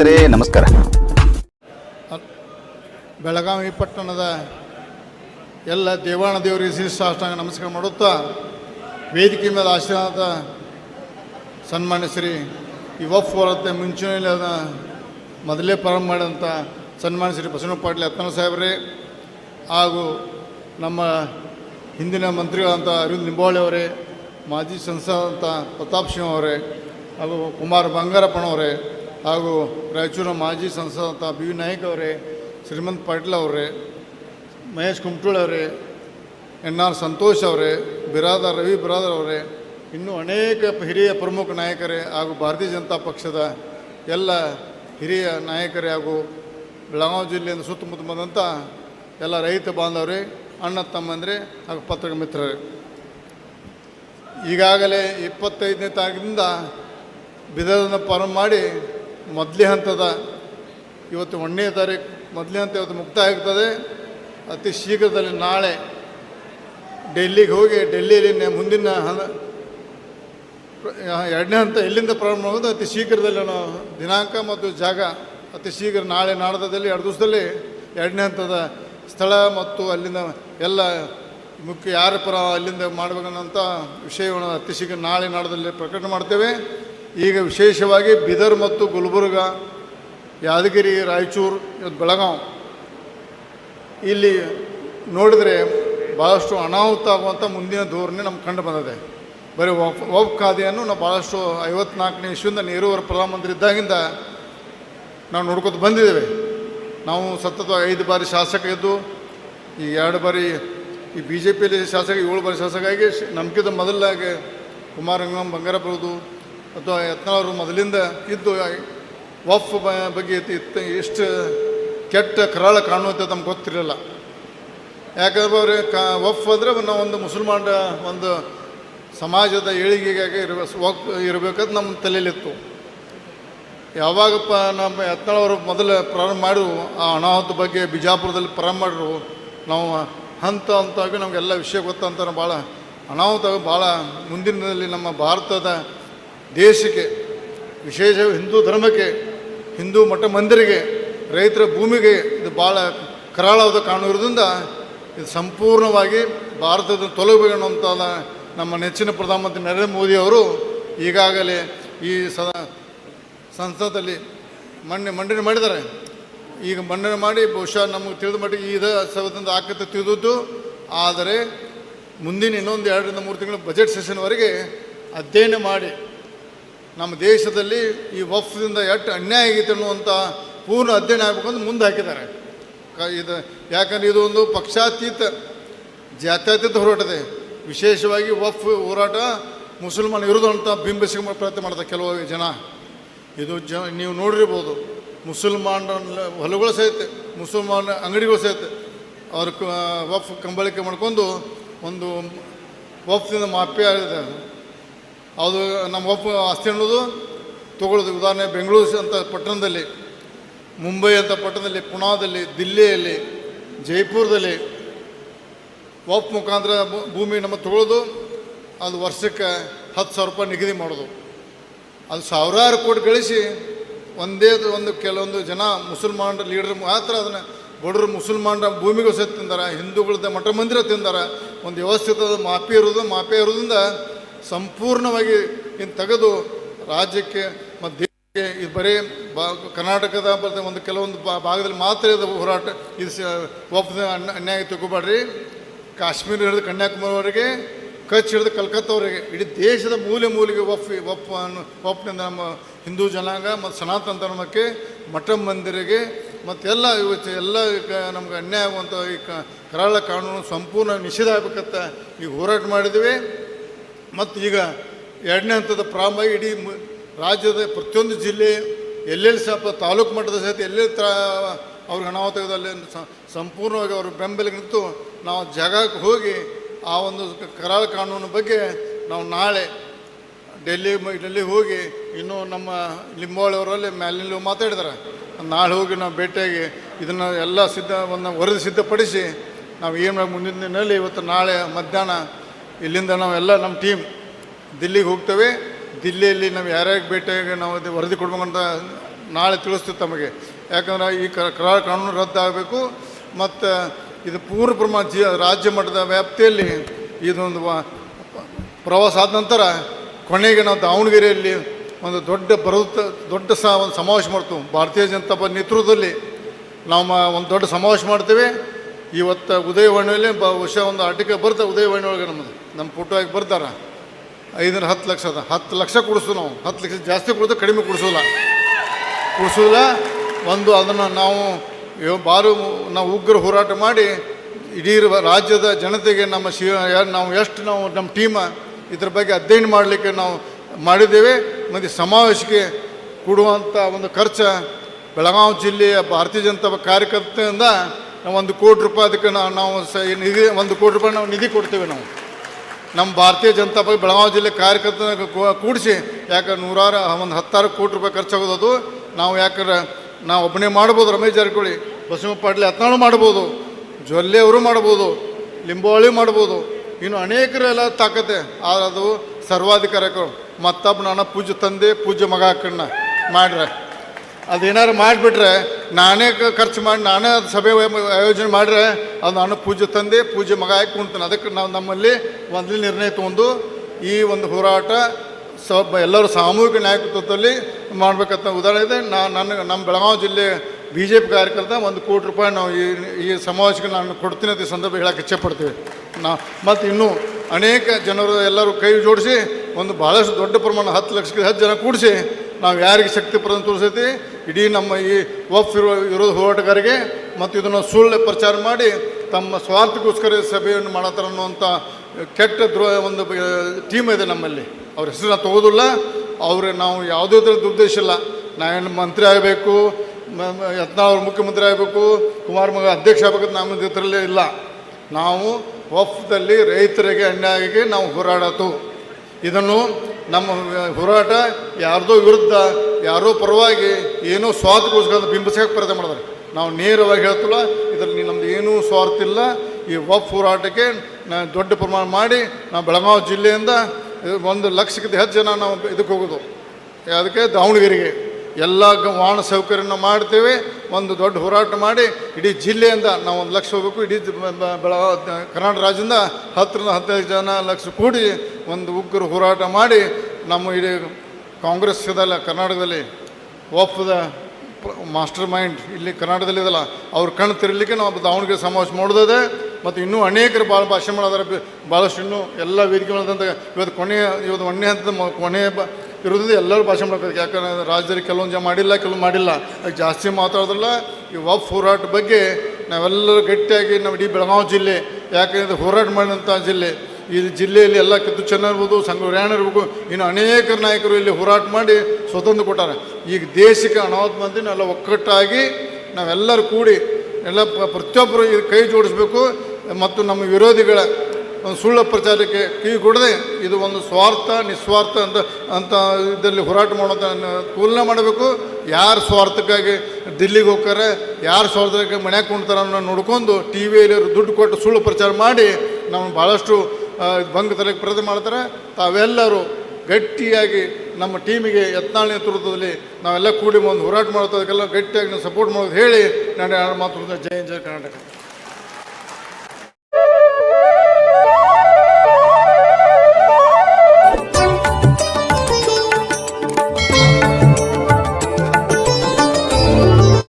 ಸ್ನೇಹಿತರೆ, ನಮಸ್ಕಾರ. ಬೆಳಗಾವಿ ಪಟ್ಟಣದ ಎಲ್ಲ ದೇವಾಣ ದೇವರಿಗೆ ಶ್ರೀ ಸಾಷ್ಟಾಂಗ ನಮಸ್ಕಾರ ಮಾಡುತ್ತಾ, ವೇದಿಕೆ ಮೇಲೆ ಆಶೀರ್ವಾದ, ಸನ್ಮಾನ್ಯ ಶ್ರೀ ಈ ವಫ್ ಮುಂಚೂಣಿಯಲ್ಲಿ ಅದ ಮೊದಲೇ ಪ್ರಾರಂಭ ಮಾಡಿದಂಥ ಸನ್ಮಾನ್ಯ ಶ್ರೀ ಬಸವಣ್ಣ ಪಾಟೀಲ್ ಅತ್ತನ ಸಾಹೇಬರೇ ಹಾಗೂ ನಮ್ಮ ಹಿಂದಿನ ಮಂತ್ರಿಗಳಾದಂಥ ಅರವಿಂದ್ ನಿಂಬಾವಳಿ ಅವರೇ, ಮಾಜಿ ಸಂಸದಂಥ ಪ್ರತಾಪ್ ಸಿಂಹ ಅವರೇ ಹಾಗೂ ಕುಮಾರ್ ಬಂಗಾರಪ್ಪನವರೇ ಹಾಗೂ ರಾಯಚೂರಿನ ಮಾಜಿ ಸಂಸದಂತ ಬಿ ವಿ ನಾಯಕ್ ಅವರೇ, ಶ್ರೀಮಂತ್ ಪಾಟೀಲ್ ಅವರೇ, ಮಹೇಶ್ ಕುಮಟೂಳ್ ಅವರೇ ಎನ್ ಆರ್ ಸಂತೋಷ್ ಅವರೇ, ಬಿರಾದರ್ ರವಿ ಬಿರಾದರ್ ಅವರೇ, ಇನ್ನೂ ಅನೇಕ ಹಿರಿಯ ಪ್ರಮುಖ ನಾಯಕರೇ ಹಾಗೂ ಭಾರತೀಯ ಜನತಾ ಪಕ್ಷದ ಎಲ್ಲ ಹಿರಿಯ ನಾಯಕರೇ ಹಾಗೂ ಬೆಳಗಾವಿ ಜಿಲ್ಲೆಯಿಂದ ಸುತ್ತಮುತ್ತ ಬಂದಂಥ ಎಲ್ಲ ರೈತ ಬಾಂಧವರೇ, ಅಣ್ಣ ತಮ್ಮಂದರೆ ಹಾಗೂ ಪತ್ರಿಕಾ ಮಿತ್ರರೇ. ಈಗಾಗಲೇ ಇಪ್ಪತ್ತೈದನೇ ತಾರೀಕಿನಿಂದ ಬಿದರನ್ನು ಪ್ರಾರಂಭ ಮಾಡಿ ಮೊದಲೇ ಹಂತದ ಇವತ್ತು ಒಂದನೇ ತಾರೀಕು ಮೊದಲನೇ ಹಂತ ಇವತ್ತು ಮುಕ್ತಾಯ ಆಗ್ತದೆ ಅತಿ ಶೀಘ್ರದಲ್ಲಿ ನಾಳೆ ಡೆಲ್ಲಿಗೆ ಹೋಗಿ, ಡೆಲ್ಲಿಯಲ್ಲಿ ಮುಂದಿನ ಎರಡನೇ ಹಂತ ಎಲ್ಲಿಂದ ಪ್ರಾರಂಭ ಅತಿ ಶೀಘ್ರದಲ್ಲಿ ನಾವು ದಿನಾಂಕ ಮತ್ತು ಜಾಗ ಅತಿ ಶೀಘ್ರ ನಾಳೆ ನಾಡದಲ್ಲಿ ಎರಡು ದಿವಸದಲ್ಲಿ ಎರಡನೇ ಹಂತದ ಸ್ಥಳ ಮತ್ತು ಅಲ್ಲಿಂದ ಎಲ್ಲ ಮುಖ್ಯ ಯಾರ ಪರ ಅಲ್ಲಿಂದ ಮಾಡಬೇಕನ್ನೋಂಥ ವಿಷಯವನ್ನು ಅತಿ ಶೀಘ್ರ ನಾಳೆ ನಾಡದಲ್ಲಿ ಪ್ರಕಟಣೆ ಮಾಡ್ತೇವೆ. ಈಗ ವಿಶೇಷವಾಗಿ ಬೀದರ್ ಮತ್ತು ಗುಲ್ಬರ್ಗ, ಯಾದಗಿರಿ, ರಾಯಚೂರು, ಇವತ್ತು ಬೆಳಗಾವಿ ಇಲ್ಲಿ ನೋಡಿದರೆ ಭಾಳಷ್ಟು ಅನಾಹುತ ಆಗುವಂಥ ಮುಂದಿನ ಧೋರಣೆ ನಮ್ಗೆ ಕಂಡು ಬಂದಿದೆ. ಬರೀ ಒಫ್ ಖಾದಿಯನ್ನು ನಾವು ಭಾಳಷ್ಟು ಐವತ್ನಾಲ್ಕನೇ ಇಶ್ವಿಂದ ನೆಹರೂವರ ಪ್ರಧಾನಮಂತ್ರಿ ಇದ್ದಾಗಿಂದ ನಾವು ನೋಡ್ಕೊತ ಬಂದಿದ್ದೇವೆ. ನಾವು ಸತತವಾಗಿ ಐದು ಬಾರಿ ಶಾಸಕ ಇದ್ದು, ಈ ಎರಡು ಬಾರಿ ಈ ಬಿ ಜೆ ಪಿಯಲ್ಲಿ ಶಾಸಕ, ಏಳು ಬಾರಿ ಶಾಸಕ ಆಗಿ ನಮ್ಗಿಂತ ಮೊದಲಾಗಿ ಕುಮಾರಂಗಂ ಬಂಗಾರಪ್ಪರದು ಅಥವಾ ಯತ್ನಾಳವರು ಮೊದಲಿಂದ ಇದ್ದು ವಫ್ ಬಗ್ಗೆ ಎಷ್ಟು ಕೆಟ್ಟ ಕರಾಳ ಕಾಣುವಂತೆ ನಮ್ಗೆ ಗೊತ್ತಿರಲಿಲ್ಲ. ಯಾಕಂದ್ರೆ ಅವ್ರು ಕ ವಫ್ ಅಂದರೆ ನಾವು ಒಂದು ಮುಸಲ್ಮಾನ ಒಂದು ಸಮಾಜದ ಏಳಿಗೆಗಾಗಿ ಇರಬೇಕು ವಫ್ ಇರಬೇಕಂತ ನಮ್ಮ ತಲೆಯಲ್ಲಿತ್ತು. ಯಾವಾಗಪ್ಪ ನಮ್ಮ ಯತ್ನಾಳವರು ಮೊದಲು ಪ್ರಾರಂಭ ಮಾಡಿದ್ರು ಆ ಅನಾಹುತ ಬಗ್ಗೆ ಬಿಜಾಪುರದಲ್ಲಿ ಪ್ರಾರಂಭ ಮಾಡಿದ್ರು ನಾವು ಹಂತ ಹಂತವಾಗಿ ನಮಗೆಲ್ಲ ವಿಷಯ ಗೊತ್ತಂತ ಭಾಳ ಅನಾಹುತ ಭಾಳ ಮುಂದಿನದಲ್ಲಿ ನಮ್ಮ ಭಾರತದ ದೇಶಕ್ಕೆ, ವಿಶೇಷ ಹಿಂದೂ ಧರ್ಮಕ್ಕೆ, ಹಿಂದೂ ಮಠ ಮಂದಿರಿಗೆ, ರೈತರ ಭೂಮಿಗೆ ಇದು ಭಾಳ ಕರಾಳವಾದ ಕಾಣುವುದರಿಂದ ಇದು ಸಂಪೂರ್ಣವಾಗಿ ಭಾರತದ ತೊಲಗಬೇಕು ನಮ್ಮ ನೆಚ್ಚಿನ ಪ್ರಧಾನಮಂತ್ರಿ ನರೇಂದ್ರ ಮೋದಿ ಅವರು ಈಗಾಗಲೇ ಈ ಸದಾ ಸಂಸದಲ್ಲಿ ಮಣ್ಣೆ, ಮಂಡನೆ ಮಾಡಿದ್ದಾರೆ. ಈಗ ಮಂಡನೆ ಮಾಡಿ ಬಹುಶಃ ನಮಗೆ ತಿಳಿದ ಮಟ್ಟಿಗೆ ಈ ಸವದಿಂದ ಆಕತೆ ತಿಳಿದದ್ದು, ಆದರೆ ಮುಂದಿನ ಇನ್ನೊಂದು ಎರಡರಿಂದ ಮೂರು ತಿಂಗಳ ಬಜೆಟ್ ಸೆಷನ್ವರೆಗೆ ಅಧ್ಯಯನ ಮಾಡಿ ನಮ್ಮ ದೇಶದಲ್ಲಿ ಈ ವಫ್ದಿಂದ ಎಷ್ಟು ಅನ್ಯಾಯ ಆಗೈತೆ ಅನ್ನುವಂಥ ಪೂರ್ಣ ಅಧ್ಯಯನ ಆಗಬೇಕಂತ ಮುಂದೆ ಹಾಕಿದ್ದಾರೆ. ಇದು, ಯಾಕಂದ್ರೆ ಇದು ಒಂದು ಪಕ್ಷಾತೀತ, ಜಾತ್ಯತೀತ ಹೋರಾಟದೆ. ವಿಶೇಷವಾಗಿ ವಫ್ ಹೋರಾಟ ಮುಸಲ್ಮಾನ ಇರೋದು ಅಂತ ಬಿಂಬಿಸಿಕ ಪ್ರಯತ್ನ ಮಾಡ್ತಾರೆ ಕೆಲವು ಜನ. ಇದು ಜ, ನೀವು ನೋಡಿರ್ಬೋದು ಮುಸಲ್ಮಾನರ ಹೊಲಗಳು ಸಹಿತ, ಮುಸಲ್ಮಾನ ಅಂಗಡಿಗಳು ಸಹಿತ ಅವ್ರ ವಫ್ ಕಂಬಳಿಕೆ ಮಾಡ್ಕೊಂಡು ಒಂದು ವಫ್ದಿಂದ ಆಗಿದೆ ಅದು ನಮ್ಮ ಒಪ್ಪ ಆಸ್ತಿ ಅನ್ನೋದು ತಗೊಳ್ಳೋದು. ಉದಾಹರಣೆ, ಬೆಂಗಳೂರು ಅಂತ ಪಟ್ಟಣದಲ್ಲಿ, ಮುಂಬೈ ಅಂತ ಪಟ್ಟಣದಲ್ಲಿ, ಪುಣಾದಲ್ಲಿ, ದಿಲ್ಲಿಯಲ್ಲಿ, ಜೈಪುರದಲ್ಲಿ ಒಪ್ ಮುಖಾಂತರ ಭೂಮಿ ನಮ್ಮ ತಗೊಳ್ಳೋದು. ಅದು ವರ್ಷಕ್ಕೆ ಹತ್ತು ಸಾವಿರ ರೂಪಾಯಿ ನಿಗದಿ ಮಾಡೋದು. ಅದು ಸಾವಿರಾರು ಕೋಟಿ ಗಳಿಸಿ ಒಂದೇ ಒಂದು ಕೆಲವೊಂದು ಜನ ಮುಸಲ್ಮಾನರ ಲೀಡರ್ ಮಾತ್ರ ಅದನ್ನು ಬಡವರು ಮುಸಲ್ಮಾನರ ಭೂಮಿಗೂ ತಿಂದಾರೆ ತಿಂದಾರ ಹಿಂದೂಗಳದ ಮಠ ಮಂದಿರ ತಿಂದಾರ. ಒಂದು ವ್ಯವಸ್ಥಿತ ಮಾಪಿ ಇರೋದು ಮಾಪಿ ಇರೋದ್ರಿಂದ ಸಂಪೂರ್ಣವಾಗಿ ಇನ್ನು ತೆಗೆದು ರಾಜ್ಯಕ್ಕೆ ಮತ್ತು ದೇಶಕ್ಕೆ ಇದು ಬರೀ ಬಾ ಕರ್ನಾಟಕದ ಒಂದು ಕೆಲವೊಂದು ಭಾಗದಲ್ಲಿ ಮಾತ್ರ ಇದು ಹೋರಾಟ. ಇದು ಒಪ್ಪದ ಅನ್ಯ- ಅನ್ಯಾಯ ತಗೋಬೇಡ್ರಿ ಕಾಶ್ಮೀರ ಹಿಡಿದು ಕನ್ಯಾಕುಮಾರಿವರೆಗೆ ಕಚ್ ಹಿಡಿದು ಕಲ್ಕತ್ತಾವರೆಗೆ ಇಡೀ ದೇಶದ ಮೂಲೆ ಮೂಲೆಗೆ ಒಪ್ಪಿ ಒಪ್ಪ ಒಪ್ಪಿನಿಂದ ನಮ್ಮ ಹಿಂದೂ ಜನಾಂಗ ಮತ್ತು ಸನಾತನ ಧರ್ಮಕ್ಕೆ, ಮಠ ಮಂದಿರಿಗೆ, ಮತ್ತು ಎಲ್ಲ ಇವತ್ತು ಎಲ್ಲ ನಮ್ಗೆ ಅನ್ಯಾಯ ಆಗುವಂಥ ಈ ಕರಾಳ ಕಾನೂನು ಸಂಪೂರ್ಣ ನಿಷೇಧ ಆಗ್ಬೇಕಂತ ಈಗ ಹೋರಾಟ ಮಾಡಿದ್ವಿ ಮತ್ತು ಈಗ ಎರಡನೇ ಹಂತದ ಪ್ರಾರಂಭ ಇಡೀ ರಾಜ್ಯದ ಪ್ರತಿಯೊಂದು ಜಿಲ್ಲೆ, ಎಲ್ಲೆಲ್ಲಿ ಸಹ ತಾಲೂಕು ಮಟ್ಟದ ಸಹಿತ ಎಲ್ಲೆಲ್ಲಿ ಅವ್ರಿಗೆ ಹಣ ಅಲ್ಲಿ ಸಂಪೂರ್ಣವಾಗಿ ಅವ್ರ ಬೆಂಬಲಿಗೆ ನಿಂತು ನಾವು ಜಾಗಕ್ಕೆ ಹೋಗಿ ಆ ಒಂದು ಕರಾಳ ಕಾನೂನು ಬಗ್ಗೆ ನಾವು ನಾಳೆ ಡೆಲ್ಲಿ ಡೆಲ್ಲಿ ಹೋಗಿ ಇನ್ನೂ ನಮ್ಮ ಲಿಂಬಾವಳಿಯವರಲ್ಲಿ ಮ್ಯಾಲಿನಲ್ಲಿ ಮಾತಾಡಿದಾರೆ. ನಾಳೆ ಹೋಗಿ ನಾವು ಭೇಟಿಯಾಗಿ ಇದನ್ನು ಎಲ್ಲ ಸಿದ್ಧ ಒಂದು ವರದಿ ಸಿದ್ಧಪಡಿಸಿ ನಾವು ಏನು ಮುಂದಿನ ದಿನದಲ್ಲಿ ಇವತ್ತು ನಾಳೆ ಮಧ್ಯಾಹ್ನ ಇಲ್ಲಿಂದ ನಾವೆಲ್ಲ ನಮ್ಮ ಟೀಮ್ ದಿಲ್ಲಿಗೆ ಹೋಗ್ತೇವೆ. ದಿಲ್ಲಿಯಲ್ಲಿ ನಾವು ಯಾರ್ಯಾರಿಗೆ ಭೇಟಿಯಾಗಿ ನಾವು ವರದಿ ಕೊಡ್ಬೇಕಂತ ನಾಳೆ ತಿಳಿಸ್ತೀವಿ ತಮಗೆ. ಯಾಕಂದ್ರೆ ಈ ಕಾನೂನು ರದ್ದಾಗಬೇಕು. ಮತ್ತು ಇದು ಪೂರ್ಣ ಪ್ರಮಾಣ ರಾಜ್ಯ ಮಟ್ಟದ ವ್ಯಾಪ್ತಿಯಲ್ಲಿ ಇದೊಂದು ಪ್ರವಾಸ ಆದ ನಂತರ ಕೊನೆಗೆ ನಾವು ದಾವಣಗೆರೆಯಲ್ಲಿ ಒಂದು ದೊಡ್ಡ ಬರುತ್ತ ದೊಡ್ಡ ಸ, ಒಂದು ಸಮಾವೇಶ ಮಾಡ್ತೀವಿ ಭಾರತೀಯ ಜನತಾ ಪಕ್ಷ ನೇತೃತ್ವದಲ್ಲಿ ನಾವು ಒಂದು ದೊಡ್ಡ ಸಮಾವೇಶ ಮಾಡ್ತೇವೆ. ಇವತ್ತು ಉದಯವಾಣಿಯಲ್ಲಿ ಬಹುಶಃ ಒಂದು ಆಟಿಕೆ ಬರ್ತದೆ ಉದಯವಾಣಿ ಒಳಗೆ ನಮ್ಮದು. ನಮ್ಮ ಫೋಟೋ ಆಗಿ ಬರ್ತಾರೆ ಐದರ ಹತ್ತು ಲಕ್ಷ ಅದ. ಹತ್ತು ಲಕ್ಷ ಕೊಡಿಸು ನಾವು. ಹತ್ತು ಲಕ್ಷ ಜಾಸ್ತಿ ಕೊಡೋದು ಕಡಿಮೆ ಕೊಡಿಸೋಲ್ಲ. ಕೊಡಿಸೋಲ್ಲ, ಒಂದು ಅದನ್ನು ನಾವು ಬಾರು ನಾವು ಉಗ್ರ ಹೋರಾಟ ಮಾಡಿ, ಇಡೀ ರಾಜ್ಯದ ಜನತೆಗೆ ನಮ್ಮ ಶಿ ನಾವು ಎಷ್ಟು ನಾವು ನಮ್ಮ ಟೀಮ ಇದ್ರ ಬಗ್ಗೆ ಅಧ್ಯಯನ ಮಾಡಲಿಕ್ಕೆ ನಾವು ಮಾಡಿದ್ದೇವೆ. ಮತ್ತು ಸಮಾವೇಶಕ್ಕೆ ಕೊಡುವಂಥ ಒಂದು ಖರ್ಚು ಬೆಳಗಾವಿ ಜಿಲ್ಲೆಯ ಭಾರತೀಯ ಜನತಾ ಕಾರ್ಯಕರ್ತೆಯಿಂದ ನಾವು ಒಂದು ಕೋಟಿ ರೂಪಾಯಿ ಅದಕ್ಕೆ ನಾವು ನಾವು ಸ, ನಿಧಿ, ಒಂದು ಕೋಟಿ ರೂಪಾಯಿ ನಾವು ನಿಧಿ ಕೊಡ್ತೇವೆ ನಾವು. ನಮ್ಮ ಭಾರತೀಯ ಜನತಾ ಪಕ್ಷ ಬೆಳಗಾವಿ ಜಿಲ್ಲೆ ಕಾರ್ಯಕರ್ತನ ಕೂಡಿಸಿ ಯಾಕೆ ನೂರಾರು ಒಂದು ಹತ್ತಾರು ಕೋಟಿ ರೂಪಾಯಿ ಖರ್ಚಾಗೋದು ನಾವು ಯಾಕಂದ್ರೆ ನಾವು ಒಬ್ಬನೇ ಮಾಡ್ಬೋದು ರಮೇಶ್ ಜಾರಕಿಹೊಳಿ, ಬಸವ ಪಾಟೀಲ್ ಮಾಡ್ಬೋದು, ಜೊಲ್ಲೆ ಅವರು ಮಾಡ್ಬೋದು ಲಿಂಬೋಳಿ ಮಾಡ್ಬೋದು. ಇನ್ನು ಅನೇಕರೆಲ್ಲ ತಾಕತ್ತೆ, ಆದ್ರೆ ಅದು ಸರ್ವಾಧಿಕಾರಕರು ಮತ್ತೊಬ್ಬ ನನ್ನ ಪೂಜೆ ತಂದೆ ಪೂಜೆ ಮಗ ಹಾಕಣ್ಣ ಮಾಡ್ರೆ. ಅದೇನಾರು ಮಾಡಿಬಿಟ್ರೆ ನಾನೇ ಖರ್ಚು ಮಾಡಿ ನಾನೇ ಅದು ಸಭೆ ಆಯೋಜನೆ ಮಾಡ್ರೆ ಅದು ನಾನು ಪೂಜೆ ತಂದೆ, ಪೂಜೆ ಮಗ ಹಾಕಿ ಅದಕ್ಕೆ ನಾವು ನಮ್ಮಲ್ಲಿ ಒಂದು ನಿರ್ಣಯ ತಗೊಂಡು ಈ ಒಂದು ಹೋರಾಟ ಸ್ವಲ್ಪ ಎಲ್ಲರೂ ಸಾಮೂಹಿಕ ನಾಯಕತ್ವದಲ್ಲಿ ಮಾಡಬೇಕಂತ ಉದಾಹರಣೆ ಇದೆ. ನಾನು ನನ್ನ ನಮ್ಮ ಬೆಳಗಾವಿ ಜಿಲ್ಲೆ ಬಿ ಜೆ ಪಿ ಕಾರ್ಯಕರ್ತ ಒಂದು ಕೋಟಿ ರೂಪಾಯಿ ನಾವು ಈ ಈ ಸಮಾವೇಶಕ್ಕೆ ನಾನು ಕೊಡ್ತೀನಿ ಅಂತ ಈ ಸಂದರ್ಭ ಹೇಳಕ್ಕೆ ಇಚ್ಛೆಪಡ್ತೀವಿ. ನಾ ಮತ್ತು ಇನ್ನೂ ಅನೇಕ ಜನರು ಎಲ್ಲರೂ ಕೈ ಜೋಡಿಸಿ ಒಂದು ಭಾಳಷ್ಟು ದೊಡ್ಡ ಪ್ರಮಾಣ ಹತ್ತು ಲಕ್ಷಕ್ಕೆ ಹತ್ತು ಜನ ಕೂಡಿಸಿ ನಾವು ಯಾರಿಗೆ ಶಕ್ತಿ ಪ್ರದಾನ ತೋರಿಸೈತಿ? ಇಡೀ ನಮ್ಮ ಈ ಒಫ್ ಇರುವ ವಿರೋಧ ಹೋರಾಟಗಾರಿಗೆ ಮತ್ತು ಇದನ್ನು ಸುಳ್ಳು ಪ್ರಚಾರ ಮಾಡಿ ತಮ್ಮ ಸ್ವಾರ್ಥಕ್ಕೋಸ್ಕರ ಸಭೆಯನ್ನು ಮಾಡತ್ತಾರ ಅನ್ನುವಂಥ ಕೆಟ್ಟ ದ್ರೋ ಒಂದು ಟೀಮ್ ಇದೆ ನಮ್ಮಲ್ಲಿ. ಅವ್ರ ಹೆಸರು ನಾವು ತಗೋದಿಲ್ಲ. ಅವ್ರಿಗೆ ನಾವು ಯಾವುದೇ ಥರದ ಉದ್ದೇಶ ಇಲ್ಲ. ನಾವೇನು ಮಂತ್ರಿ ಆಗಬೇಕು ಯತ್ನಾಳ್ ಅವ್ರು ಮುಖ್ಯಮಂತ್ರಿ ಆಗಬೇಕು, ಕುಮಾರ್ ಮಗ ಅಧ್ಯಕ್ಷ ಆಗಬೇಕು ನಮ್ಮ ಇದರಲ್ಲೇ ಇಲ್ಲ. ನಾವು ಒಫ್ದಲ್ಲಿ ರೈತರಿಗೆ, ಅನ್ಯಾಯಕ್ಕೆ ನಾವು ಹೋರಾಡೋದು. ಇದನ್ನು ನಮ್ಮ ಹೋರಾಟ ಯಾರ್ದೋ ವಿರುದ್ಧ, ಯಾರೋ ಪರವಾಗಿ ಏನೋ ಸ್ವಾರ್ಥಗೋಸ್ಕರ ಬಿಂಬಿಸಕ್ಕೆ ಪ್ರಯತ್ನ ಮಾಡಿದ್ರೆ ನಾವು ನೇರವಾಗಿ ಹೇಳ್ತಿಲ್ಲ, ಇದರಲ್ಲಿ ನಮ್ದು ಏನೂ ಸ್ವಾರ್ಥ ಇಲ್ಲ. ಈ ವಫ್ ಹೋರಾಟಕ್ಕೆ ನಾ ದೊಡ್ಡ ಪ್ರಮಾಣ ಮಾಡಿ ನಾವು ಬೆಳಗಾವಿ ಜಿಲ್ಲೆಯಿಂದ ಒಂದು ಲಕ್ಷಕ್ಕಿಂತ ಹೆಚ್ಚು ಜನ ನಾವು ಇದಕ್ಕೆ ಹೋಗೋದು. ಅದಕ್ಕೆ ದಾವಣಗೆರೆಗೆ ಎಲ್ಲ ವಾಹನ ಸೌಕರ್ಯನ ಮಾಡ್ತೇವೆ. ಒಂದು ದೊಡ್ಡ ಹೋರಾಟ ಮಾಡಿ ಇಡೀ ಜಿಲ್ಲೆಯಿಂದ ನಾವು ಒಂದು ಲಕ್ಷ ಹೋಗಬೇಕು. ಇಡೀ ಕರ್ನಾಟಕ ರಾಜ್ಯದಿಂದ ಹತ್ತರಿಂದ ಹದಿನೈದು ಜನ ಲಕ್ಷ ಕೂಡಿ ಒಂದು ಉಗ್ರ ಹೋರಾಟ ಮಾಡಿ ನಮ್ಮ ಇಡೀ ಕಾಂಗ್ರೆಸ್ ಇದಲ್ಲ, ಕರ್ನಾಟಕದಲ್ಲಿ ಒಪ್ಪದ ಮಾಸ್ಟರ್ ಮೈಂಡ್ ಇಲ್ಲಿ ಕರ್ನಾಟಕದಲ್ಲಿ ಇದಲ್ಲ. ಅವ್ರು ಕಣ್ಣು ತಿರಲಿಕ್ಕೆ ನಾವು ದಾವಣಗೆರೆ ಸಮಾವೇಶ ಮಾಡೋದೇ ಮತ್ತು ಇನ್ನೂ ಅನೇಕರು ಭಾಳ ಭಾಷೆ ಮಾಡೋದಾರ. ಭಾಳಷ್ಟು ಇನ್ನೂ ಎಲ್ಲ ವೇದಿಕೆಗಳಂತ ಇವತ್ತು ಕೊನೆಯ ಇವತ್ತು ಒಂದನೇ ಹಂತದ ಕೊನೆಯ ಬ ಇರೋದ್ರಿಂದ ಎಲ್ಲರೂ ಭಾಷೆ ಮಾಡ್ಬೇಕು ಯಾಕಂದ್ರೆ ರಾಜ್ಯದಲ್ಲಿ ಕೆಲವೊಂದು ಜನ ಮಾಡಿಲ್ಲ ಕೆಲವು ಮಾಡಿಲ್ಲ. ಜಾಸ್ತಿ ಮಾತಾಡೋದಿಲ್ಲ ಈ ವಫ್ ಹೋರಾಟ ಬಗ್ಗೆ ನಾವೆಲ್ಲರೂ ಗಟ್ಟಿಯಾಗಿ ನಮ್ಮ ಇಡೀ ಬೆಳಗಾವಿ ಜಿಲ್ಲೆ, ಯಾಕಂದರೆ ಹೋರಾಟ ಮಾಡಿದಂಥ ಜಿಲ್ಲೆ. ಈ ಜಿಲ್ಲೆಯಲ್ಲಿ ಎಲ್ಲ ಕಿತ್ತು ಚೆನ್ನ ಇರ್ಬೋದು, ಸಂಘ ಹರಿಯಾಣ ಇರ್ಬೇಕು ಇನ್ನು ಅನೇಕ ನಾಯಕರು ಇಲ್ಲಿ ಹೋರಾಟ ಮಾಡಿ ಸ್ವತಂತ್ರ ಕೊಟ್ಟಾರೆ. ಈಗ ದೇಶಕ್ಕೆ ಅನಾಹುತ ಮಂದಿ ನಾವೆಲ್ಲ ಒಕ್ಕಟ್ಟಾಗಿ ನಾವೆಲ್ಲರೂ ಕೂಡಿ ಎಲ್ಲ ಪ್ರತಿಯೊಬ್ಬರು ಕೈ ಜೋಡಿಸ್ಬೇಕು. ಮತ್ತು ನಮ್ಮ ವಿರೋಧಿಗಳ ಒಂದು ಸುಳ್ಳು ಪ್ರಚಾರಕ್ಕೆ ಕಿವಿ ಕೊಡದೆ ಇದು ಒಂದು ಸ್ವಾರ್ಥ, ನಿಸ್ವಾರ್ಥ ಅಂತ ಅಂತ ಇದರಲ್ಲಿ ಹೋರಾಟ ಮಾಡೋಂಥ ತುಲನೆ ಮಾಡಬೇಕು. ಯಾರು ಸ್ವಾರ್ಥಕ್ಕಾಗಿ ದಿಲ್ಲಿಗೆ ಹೋಗ್ತಾರೆ, ಯಾರು ಸ್ವಾರ್ಥಕ್ಕೆ ಮನ್ಯಾಗ ಕುಣ್ತಾರೆ ಅನ್ನೋ ನೋಡ್ಕೊಂಡು ಟಿ ವಿಯಲ್ಲಿ ದುಡ್ಡು ಕೊಟ್ಟು ಸುಳ್ಳು ಪ್ರಚಾರ ಮಾಡಿ ನಾವು ಭಾಳಷ್ಟು ಭಂಗ ತರಕ್ಕೆ ಪ್ರಯತ್ನ ಮಾಡ್ತಾರೆ. ತಾವೆಲ್ಲರೂ ಗಟ್ಟಿಯಾಗಿ ನಮ್ಮ ಟೀಮಿಗೆ ಯತ್ನಾಳ್ ನೇತೃತ್ವದಲ್ಲಿ ನಾವೆಲ್ಲ ಕೂಡಿ ಒಂದು ಹೋರಾಟ ಮಾಡೋದಕ್ಕೆಲ್ಲ ಗಟ್ಟಿಯಾಗಿ ನಾವು ಸಪೋರ್ಟ್ ಮಾಡೋದು ಹೇಳಿ ನಾನು ಮಾತು ಜೈ ಜಯ ಕರ್ನಾಟಕ.